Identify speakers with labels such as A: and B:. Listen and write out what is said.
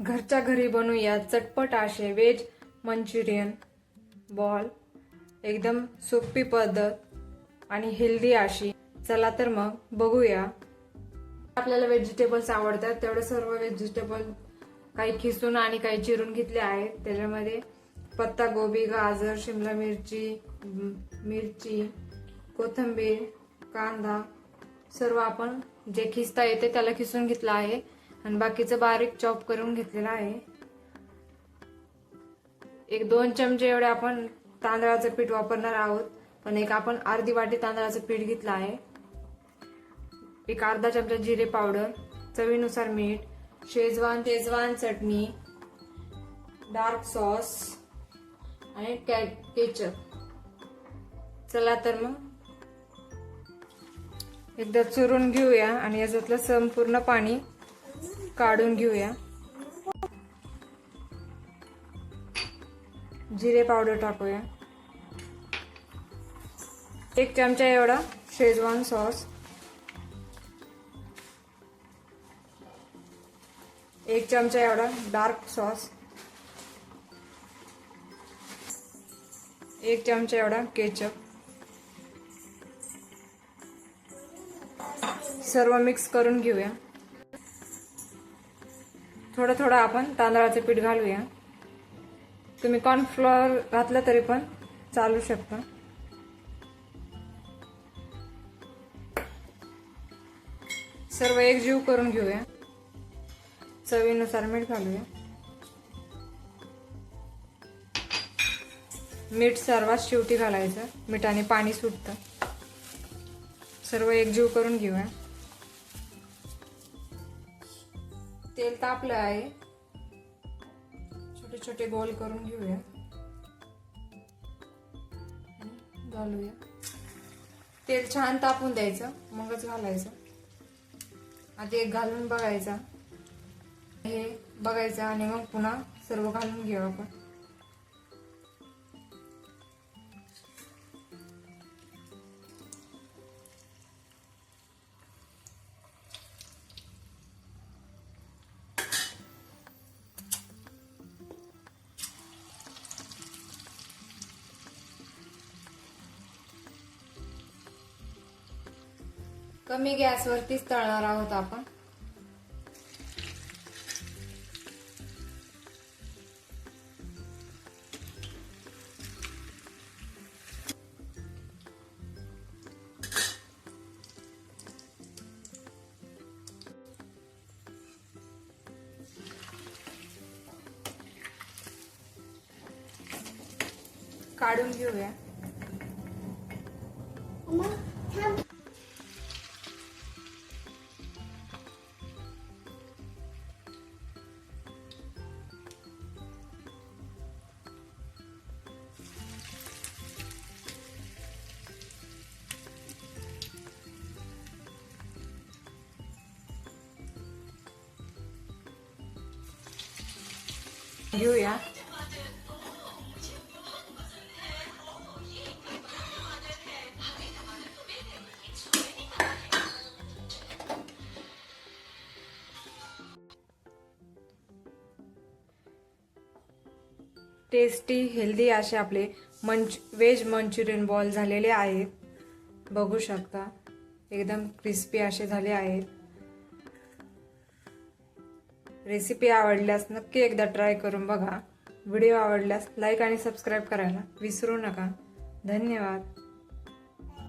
A: घरच्या घरी बनवूया चटपट असे व्हेज मंचुरियन. बॉल. एकदम सोपी पद्धत आणि हेल्दी अशी. चला तर मग बघूया. आपल्याला व्हेजिटेबल्स आवडतात तेवढे सर्व व्हेजिटेबल काही खिसून आणि काही चिरून घेतले आहेत. त्याच्यामध्ये पत्ता गोबी गाजर शिमला मिरची मिरची कोथिंबीर कांदा सर्व आपण जे खिसता येते त्याला खिसून घेतलं आहे. आणि बाकीचं बारीक चॉप करून घेतलेलं आहे. एक दोन चमचे एवढे आपण तांदळाचं पीठ वापरणार आहोत. पण एक आपण अर्धी वाटी तांदळाचं पीठ घेतलं आहे. एक अर्धा चमचा जिरे पावडर चवीनुसार मीठ शेजवान शेजवान चटणी डार्क सॉस आणि केचप चला तर मग. एकदा चुरून घेऊया आणि याच्यातलं संपूर्ण पाणी काढून घेऊया. जिरे पावडर टाकूया. एक चमचा एवढा शेजवान सॉस. एक चमचा एवढा डार्क सॉस. एक चमचा एवढा केचप. सर्व मिक्स करून घेऊया. थोडं थोडं आपण तांदळाचं पीठ घालूया. तुम्ही कॉर्नफ्लॉवर घातलं तरी पण चालू शकता. सर्व एक जीव करून घेऊया. चवीनुसार मीठ घालूया. मीठ सर्वात शेवटी घालायचं. मिठाने पाणी सुटतं. सर्व एकजीव करून घेऊया. तेल तापलं आहे. छोटे छोटे गोल करून घेऊया. घालूया. तेल छान तापून द्यायचं मगच घालायचं. आधी एक घालून बघायचा. हे बघायचं आणि मग पुन्हा सर्व घालून घेऊ आपण. कमी गॅसवरतीच तळणार आहोत आपण. काढून घेऊया. घेऊया टेस्टी हेल्दी असे आपले मंच वेज मंचुरियन बॉल झालेले आहेत. बघू शकता. एकदम क्रिस्पी असे झाले आहेत. रेसिपी आवडल्यास नक्की एकदा ट्राय करून बघा. व्हिडिओ आवडल्यास लाईक आणि सबस्क्राईब करायला विसरू नका. धन्यवाद.